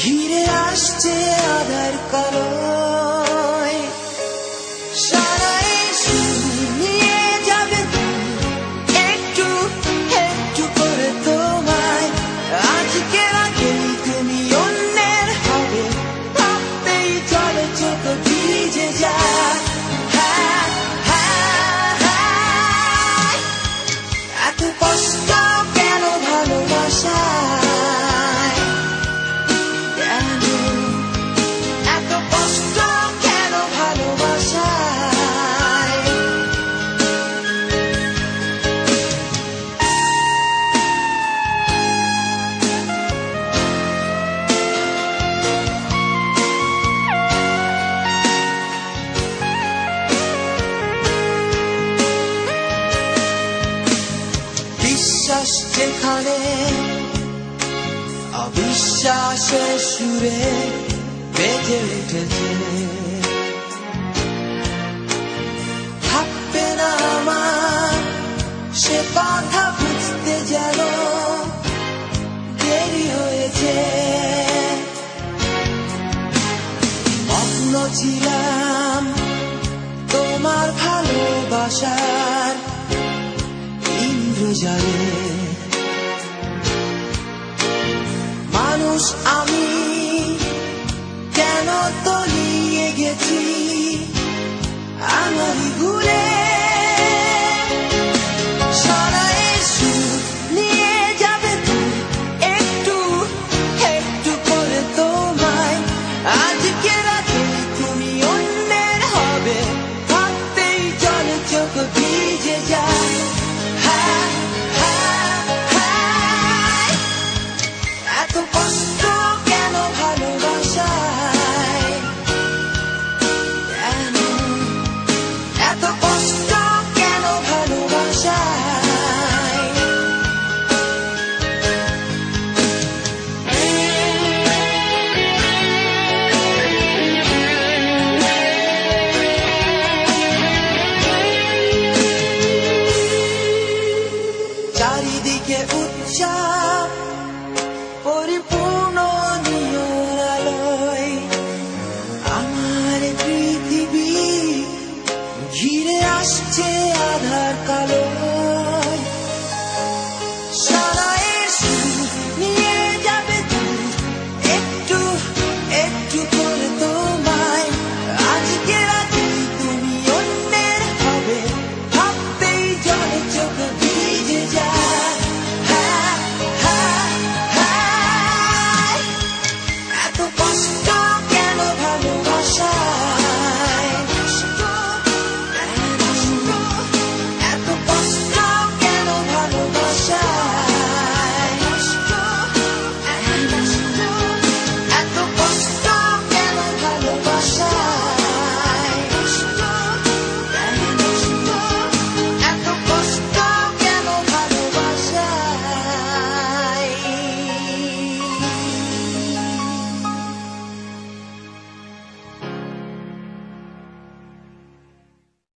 ঘিরে আসছে আধার কালো যেখানে অবিশ্বাসের সুরে বেজে উঠেছে। ভাববে না আমার সে বাধা বুঝতে যেন দেরি হয়েছে। মগ্ন ছিলাম তোমার ভালোবাসার ইন্দ্রজালে। house. 不假。